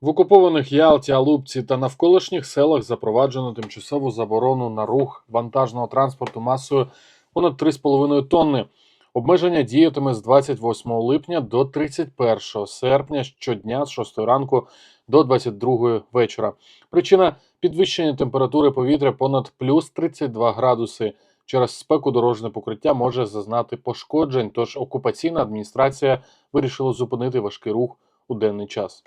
В окупованих Ялті, Алупці та навколишніх селах запроваджено тимчасову заборону на рух вантажного транспорту масою понад 3,5 тонни. Обмеження діятиме з 28 липня до 31 серпня щодня з 6 ранку до 22 вечора. Причина підвищення температури повітря понад плюс 32 градуси. Через спеку дорожне покриття може зазнати пошкоджень, тож окупаційна адміністрація вирішила зупинити важкий рух у денний час.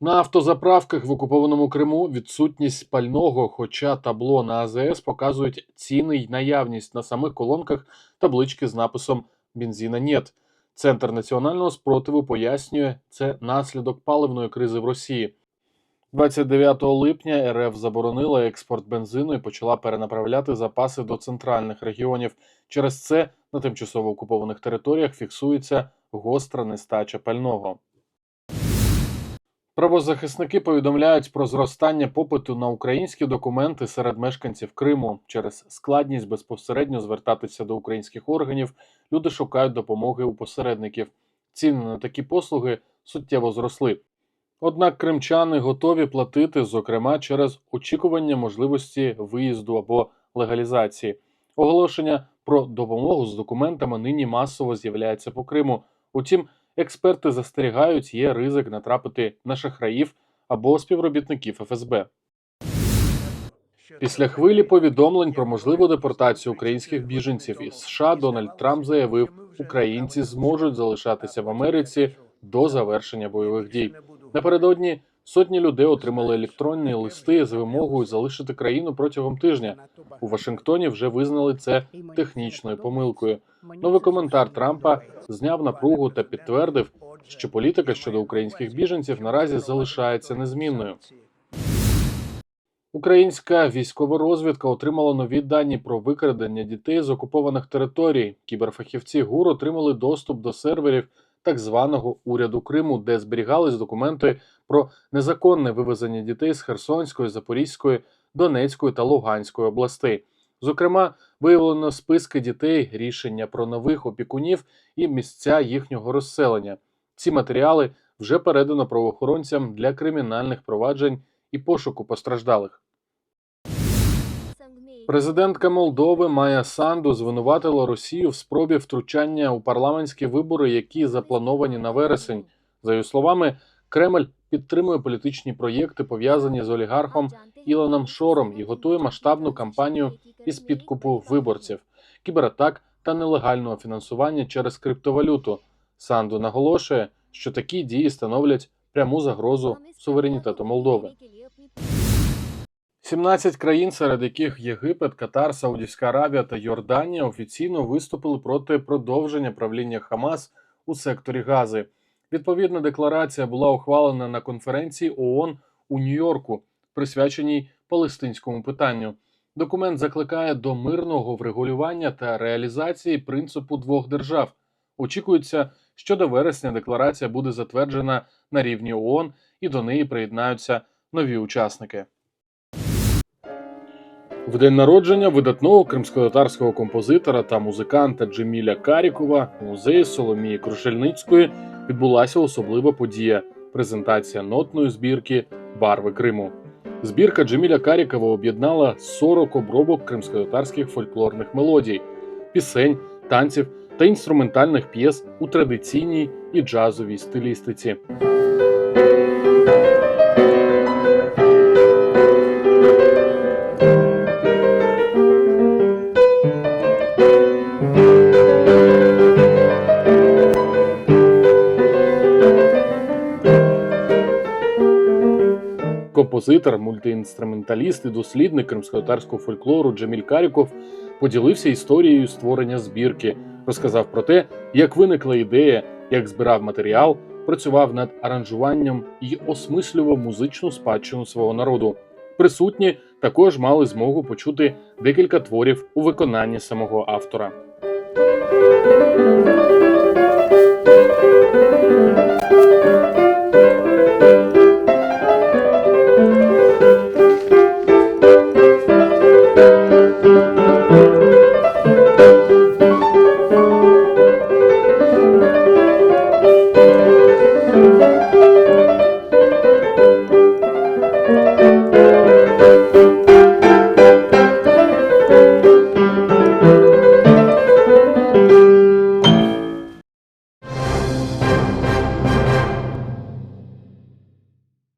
На автозаправках в окупованому Криму відсутність пального, хоча табло на АЗС показують ціни й наявність на самих колонках таблички з написом «Бензина нет». Центр національного спротиву пояснює, це наслідок паливної кризи в Росії. 29 липня РФ заборонила експорт бензину і почала перенаправляти запаси до центральних регіонів. Через це на тимчасово окупованих територіях фіксується гостра нестача пального. Правозахисники повідомляють про зростання попиту на українські документи серед мешканців Криму. Через складність безпосередньо звертатися до українських органів люди шукають допомоги у посередників. Ціни на такі послуги суттєво зросли. Однак кримчани готові платити, зокрема через очікування можливості виїзду або легалізації. Оголошення про допомогу з документами нині масово з'являється по Криму. Утім, експерти застерігають, є ризик натрапити на шахраїв або співробітників ФСБ. Після хвилі повідомлень про можливу депортацію українських біженців із США Дональд Трамп заявив, українці зможуть залишатися в Америці до завершення бойових дій. Напередодні сотні людей отримали електронні листи з вимогою залишити країну протягом тижня. У Вашингтоні вже визнали це технічною помилкою. Новий коментар Трампа зняв напругу та підтвердив, що політика щодо українських біженців наразі залишається незмінною. Українська військова розвідка отримала нові дані про викрадення дітей з окупованих територій. Кіберфахівці ГУР отримали доступ до серверів так званого уряду Криму, де зберігались документи про незаконне вивезення дітей з Херсонської, Запорізької, Донецької та Луганської областей. Зокрема, виявлено списки дітей, рішення про нових опікунів і місця їхнього розселення. Ці матеріали вже передано правоохоронцям для кримінальних проваджень і пошуку постраждалих. Президентка Молдови Майя Санду звинуватила Росію в спробі втручання у парламентські вибори, які заплановані на вересень. За її словами, Кремль підтримує політичні проєкти, пов'язані з олігархом Ілоном Шором, і готує масштабну кампанію із підкупу виборців, кібератак та нелегального фінансування через криптовалюту. Санду наголошує, що такі дії становлять пряму загрозу суверенітету Молдови. 17 країн, серед яких Єгипет, Катар, Саудівська Аравія та Йорданія офіційно виступили проти продовження правління Хамас у секторі Гази. Відповідна декларація була ухвалена на конференції ООН у Нью-Йорку, присвяченій палестинському питанню. Документ закликає до мирного врегулювання та реалізації принципу двох держав. Очікується, що до вересня декларація буде затверджена на рівні ООН і до неї приєднаються нові учасники. В день народження видатного кримськотатарського композитора та музиканта Джеміля Карікова у музеї Соломії Крушельницької відбулася особлива подія презентація нотної збірки Барви Криму. Збірка Джеміля Карікова об'єднала 40 обробок кримськотатарських фольклорних мелодій, пісень, танців та інструментальних п'єс у традиційній і джазовій стилістиці. Композитор, мультиінструменталіст і дослідник кримськотарського фольклору Джеміль Каріков поділився історією створення збірки, розказав про те, як виникла ідея, як збирав матеріал, працював над аранжуванням і осмислював музичну спадщину свого народу. Присутні також мали змогу почути декілька творів у виконанні самого автора.